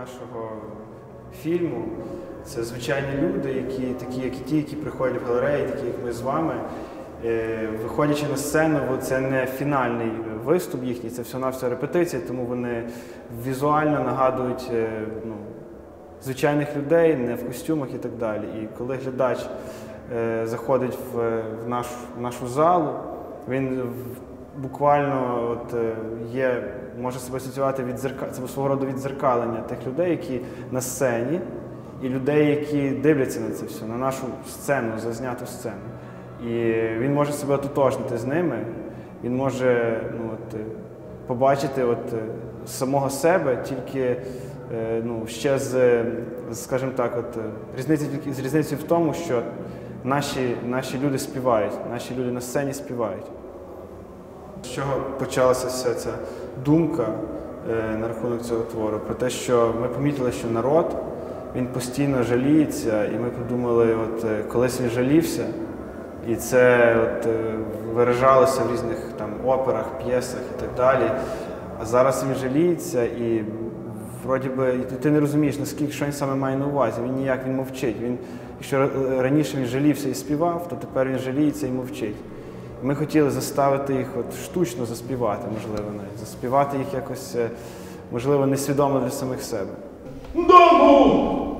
нашого фільму це звичайні люди, які такі, як і ті, які приходять в галереї, такі як ми з вами. Е, Виходячи на сцену, це не фінальний виступ їхній, це все на все репетиція, тому вони візуально нагадують е, ну, звичайних людей, не в костюмах і так далі. І коли глядач е, заходить в, в, наш, в нашу залу, він буквально от, е, є, може себе асоціювати від зерка, це свого роду відзеркалення тих людей, які на сцені, і людей, які дивляться на це все, на нашу сцену, зазняту сцену. І він може себе ототожнити з ними, він може ну, от, е, побачити от, е, самого себе тільки ну, ще з, скажімо так, от, різниця тільки з різницею в тому, що наші, наші люди співають, наші люди на сцені співають. З чого почалася вся ця думка е, на рахунок цього твору? Про те, що ми помітили, що народ він постійно жаліється, і ми подумали, от е, колись він жалівся, і це от, е, виражалося в різних там операх, п'єсах і так далі. А зараз він жаліється і вроді би ти- не розумієш, наскільки що він саме має на увазі. Він ніяк він мовчить. Він, якщо раніше він жалівся і співав, то тепер він жаліється і мовчить. Ми хотіли заставити їх от штучно заспівати, можливо, навіть заспівати їх якось, е, можливо, несвідомо для самих себе. Да ну!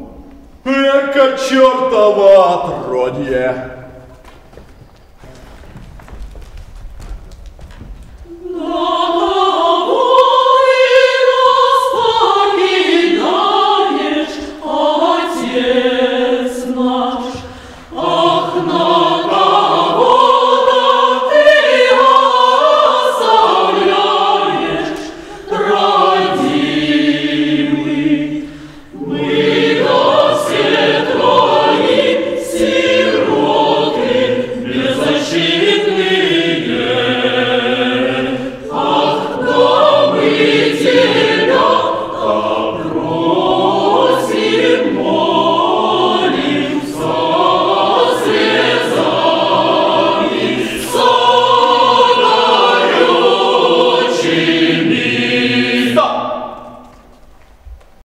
Яка чортова отродье!